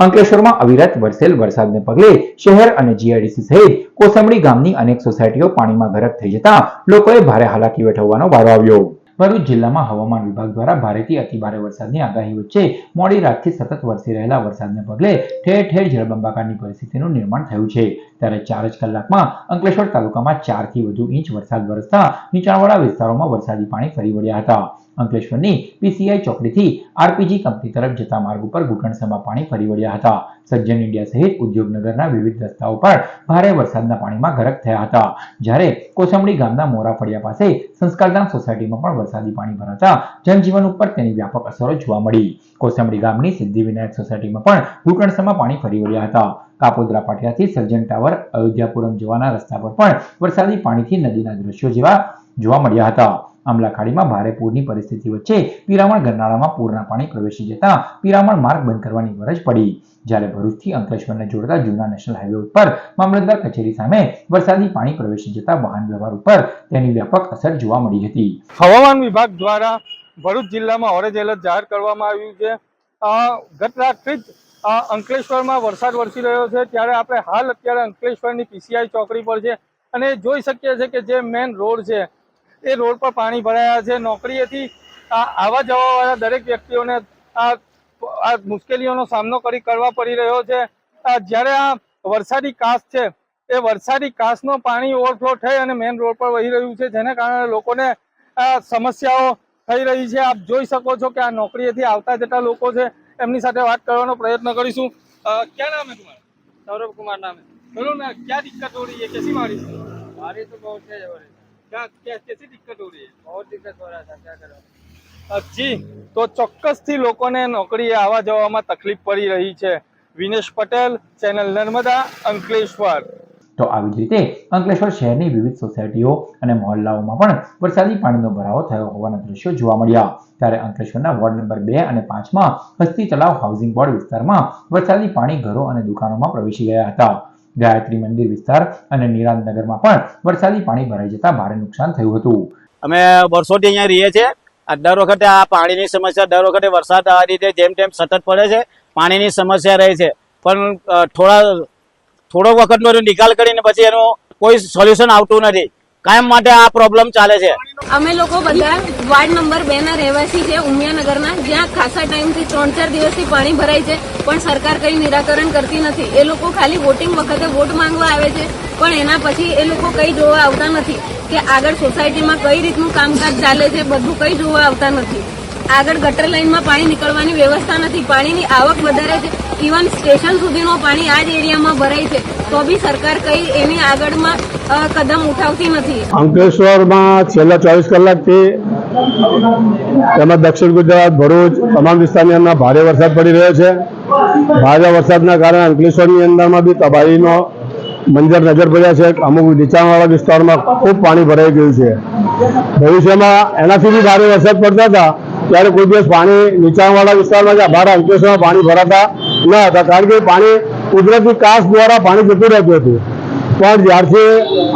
અંકલેશ્વરમાં અવિરત વરસેલ વરસાદને પગલે શહેર અને જીઆઈડીસી સહિત કોસંબડી ગામની અનેક સોસાયટીઓ પાણીમાં ગરક થઈ જતા લોકોએ ભારે હાલાકી વેઠવવાનો વારો આવ્યો. ભરૂચ જિલ્લામાં હવામાન વિભાગ દ્વારા ભારેથી અતિભારે વરસાદની આગાહી વચ્ચે મોડી રાતથી સતત વરસી રહેલા વરસાદને પગલે ઠેર ઠેર જળબંબાકારની પરિસ્થિતિનું નિર્માણ થયું છે. ત્યારે ચાર જ કલાકમાં અંકલેશ્વર તાલુકામાં ચારથી વધુ ઇંચ વરસાદ વરસતા નીચાણવાળા વિસ્તારોમાં વરસાદી પાણી ફરી વળ્યા હતા. અંકલેશ્વરની પીસીઆઈ ચોકડીથી આરપીજી કંપની તરફ જતા માર્ગ ઉપર ઘૂંટણસમાં પાણી ફરી વળ્યા હતા. સજ્જન ઇન્ડિયા સહિત ઉદ્યોગનગરના વિવિધ રસ્તાઓ પર ભારે વરસાદના પાણીમાં ગરક થયા હતા. જ્યારે કોસંબડી ગામના મોરા ફળિયા પાસે સંસ્કારધામ સોસાયટીમાં પણ વરસાદી પાણી ભરાતા જનજીવન ઉપર તેની વ્યાપક અસરો જોવા મળી. કોસંબડી ગામની સિદ્ધિવિનાયક સોસાયટીમાં પણ ઘૂંટણસમાં પાણી ફરી વળ્યા હતા. કાપોદ્રા પાટિયાથી સર્જન ટાવર, અયોધ્યાપુરમ જવાના રસ્તા પર પણ વરસાદી પાણીથી નદીના દ્રશ્યો જેવા જોવા મળ્યા હતા. આમલા ખાડીમાં ભારે પૂરની પરિસ્થિતિ વચ્ચે પિરામણ ગરનાળામાં પૂરના પાણી પ્રવેશી જતા પિરામણ માર્ગ બંધ કરવાની ફરજ પડી. જ્યારે ભરૂચથી અંકલેશ્વરને જોડતા જૂના નેશનલ હાઈવે ઉપર મામલતદાર કચેરી સામે વરસાદી પાણી પ્રવેશી જતા વાહન વ્યવહાર ઉપર તેની વ્યાપક અસર જોવા મળી હતી. હવામાન વિભાગ દ્વારા ભરૂચ જિલ્લામાં ઓરેન્જ એલર્ટ જાહેર કરવામાં આવ્યું છે. ગત રાતથી જ અંકલેશ્વરમાં વરસાદ વરસી રહ્યો છે. ત્યારે આપણે હાલ અત્યારે અંકલેશ્વરની પીસીઆઈ ચોકડી પર છે અને જોઈ શકીએ છીએ કે જે મેન રોડ છે એ રોડ પર પાણી ભરાયા છે. નોકરી નોકરીએથી આવા જવાવાળા દરેક વ્યક્તિઓને આ મુશ્કેલીઓનો સામનો કરી કરવા પડી રહ્યો છે. જ્યારે આ વરસાદી કાસ છે એ વરસાદી કાસનો પાણી ઓવરફ્લો થઈ અને મેઇન રોડ પર વહી રહ્યું છે જેને કારણે લોકોને સમસ્યાઓ થઈ રહી છે. આપ જોઈ શકો છો કે આ નોકરીએથી આવતા જતા લોકો છે એમની સાથે વાત કરવાનો પ્રયત્ન કરીશું. ક્યાં નામ હે તમારું? સૌરભ કુમાર નામ બોલો ને ક્યાં દિક્કત હો રહી હે કેસી મારી મારી તો બહુ છે क्या क्या कैसी दिक्कत हो रही है बहुत दिक्कत हो रहा था क्या करो અ, જી તો ચોક્કસથી લોકોને નોકરીએ આવવા જવામાં તકલીફ પડી રહી છે વિનેશ પટેલ ચેનલ નર્મદા અંકલેશ્વર તો આવી જ રીતે અંકલેશ્વર શહેરની વિવિધ સોસાયટીઓ અને મહોલ્લાઓમાં પણ વરસાદી પાણીનો ભરાવો થયો હોવાના દ્રશ્યો જોવા મળ્યા ત્યારે અંકલેશ્વરના વોર્ડ નંબર બે અને પાંચમાં હસ્તી તલાવ હાઉસિંગ બોર્ડ વિસ્તારમાં વરસાદી પાણી ઘરો અને દુકાનોમાં પ્રવેશી ગયા હતા ગાયત્રી મંદિર વિસ્તાર અને નિરાંત નગરમાં પણ વરસાદી પાણી ભરાઈ જતા ભારે નુકસાન થયું હતું. અમે વર્ષોથી અહીંયા રહીએ છીએ. દર વખતે આ પાણીની સમસ્યા, દર વખતે વરસાદ આ રીતે જેમ તેમ સતત પડે છે, પાણીની સમસ્યા રહે છે. પણ થોડા થોડો વખતનો નિકાલ કરીને પછી એનું કોઈ સોલ્યુશન આવતું નથી. કાયમ માટે આ પ્રોબ્લેમ ચાલે છે. અમે લોકો બધા વાર્ડ નંબર બે ના રહેવાસી છે, ઉમિયાનગરના, જ્યાં ખાસા ટાઈમથી ત્રણ ચાર દિવસથી પાણી ભરાય છે, પણ સરકાર કઈ નિરાકરણ કરતી નથી. એ લોકો ખાલી વોટિંગ વખતે વોટ માંગવા આવે છે, પણ એના પછી એ લોકો કઈ જોવા આવતા નથી કે આગળ સોસાયટીમાં કઈ રીતનું કામકાજ ચાલે છે, બધું કઈ જોવા આવતા નથી. આગળ ગટર લાઈનમાં પાણી નીકળવાની વ્યવસ્થા નથી. પાણીની આવક વધારે છે. ઇવન સ્ટેશન સુધીનો પાણી આ જ એરિયામાં ભરાય છે. તો બી સરકાર કઈ એની આગળમાં કદમ ઉઠાવતી નથી. અંકલેશ્વરમાં છેલ્લા ચોવીસ કલાકથી તેમજ દક્ષિણ ગુજરાત, ભરૂચ તમામ વિસ્તારની અંદર ભારે વરસાદ પડી રહ્યો છે. ભારે વરસાદના કારણે અંકલેશ્વરની અંદરમાં બી તબાહીનો મંજર નજર પડ્યા છે. અમુક નીચાણવાળા વિસ્તારમાં ખૂબ પાણી ભરાઈ ગયું છે. ભવિષ્યમાં એનાથી બી ભારે વરસાદ પડતા હતા. ત્યારે કોઈ દિવસ પાણી નીચાણવાળા વિસ્તારમાં કે ભારે અંકલેશ્વરમાં પાણી ભરાતા ન હતા. કારણ કે પાણી કુદરતી કાસ દ્વારા પાણી જતું રહેતું હતું. પણ જ્યારથી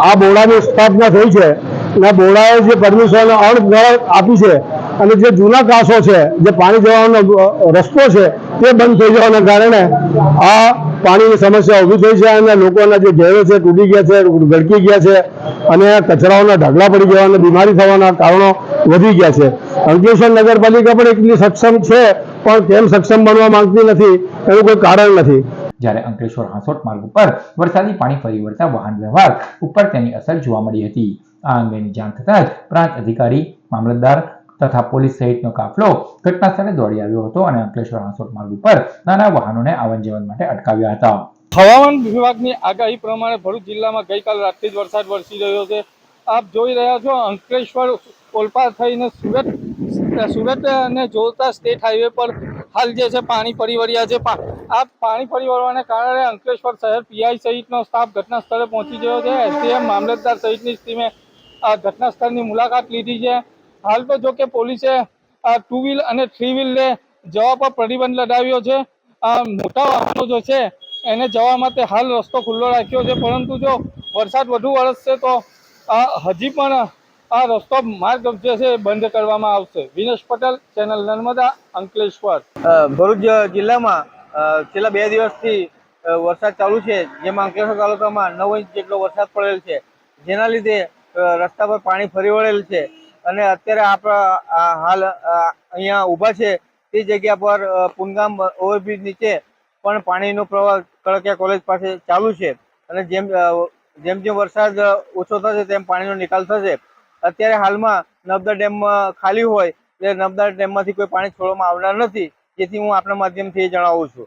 આ બોડાની સ્થાપના થઈ છે અને બોડાએ જે પરમિશન અણ આપી છે અને જે જૂના કાસો છે, જે પાણી જવાનો રસ્તો છે, તે બંધ થઈ જવાના કારણે આ પાણીની સમસ્યા ઊભી થઈ છે અને લોકોના જે ઘેરો છે તૂટી ગયા છે, ગળકી ગયા છે અને કચરાઓના ઢગલા પડી અને બીમારી થવાના કારણો વધી ગયા છે. અંકલેશ્વર નગરપાલિકા પણ એટલી સક્ષમ છે પણ કેમ સક્ષમ બનવા માંગતી નથી એનું કોઈ કારણ નથી. જ્યારે અંકલેશ્વર હાંસોટ માર્ગ ઉપર વરસાદી પાણી ફરી વળતા વાહન વ્યવહાર ઉપર તેની અસર જોવા મળી હતી. આ અંગેની જાણ થતાં જ પ્રાંત અધિકારી મામલતદાર તથા પોલીસ સહિતનો કાફલો ઘટના સ્થળે દોડી આવ્યો હતો અને અંકલેશ્વર હાંસોટ માર્ગ ઉપર નાના વાહનોને આવન જવન માટે અટકાવ્યા હતા. હવામાન વિભાગની આગાહી પ્રમાણે ભરૂચ જિલ્લામાં ગઈકાલ રાતથી જ વરસાદ વરસી રહ્યો છે. આપ જોઈ રહ્યા છો અંકલેશ્વર ઓલપાડ થઈને સુરત સુરત ને જોડતા સ્ટેટ હાઈવે પર હાલ જે છે પાણી ફરી વળ્યા છે. આ પાણી ફરી વળવાને કારણે અંકલેશ્વર શહેર પીઆઈ સહિતનો સ્ટાફ ઘટના સ્થળે પહોંચી ગયો છે. એસડીએમ મામલતદાર સહિતની ટીમે ઘટના સ્થળની મુલાકાત લીધી છે. હાલ તો જો કે પોલીસે ટુ વ્હીલ અને થ્રી વ્હીલને જવા પર પ્રતિબંધ લગાવ્યો છે. મોટા વાહનો જો છે એને જવા માટે હાલ રસ્તો ખુલ્લો રાખ્યો છે. પરંતુ જો વરસાદ વધુ વરસશે તો હજી પણ આ રસ્તો માર્ગ જે છે બંધ કરવામાં આવશે. વિનેશ પટેલ, ચેનલ નર્મદા અંકલેશ્વર ભરૂચ જિલ્લામાં છેલ્લા બે દિવસથી વરસાદ ચાલુ છે. જેમાં અંકલેશ્વર તાલુકામાં નવ ઇંચ જેટલો વરસાદ પડેલ છે. જેના લીધે રસ્તા પર પાણી ફરી વળેલ છે. અને અત્યારે આપણા હાલ અહીંયા ઊભા છે. તે જગ્યા પર પુનગામ ઓવરબ્રિજ નીચે પણ પાણીનો પ્રવાહ કડકિયા કોલેજ પાસે ચાલુ છે. અને જેમ જેમ જેમ વરસાદ ઓછો થશે, તેમ પાણીનો નિકાલ થશે. અત્યારે હાલમાં નર્મદા ડેમ ખાલી હોય એટલે નર્મદા ડેમમાંથી કોઈ પાણી છોડવામાં આવનાર નથી, જેથી હું આપણા માધ્યમથી એ જણાવું છું.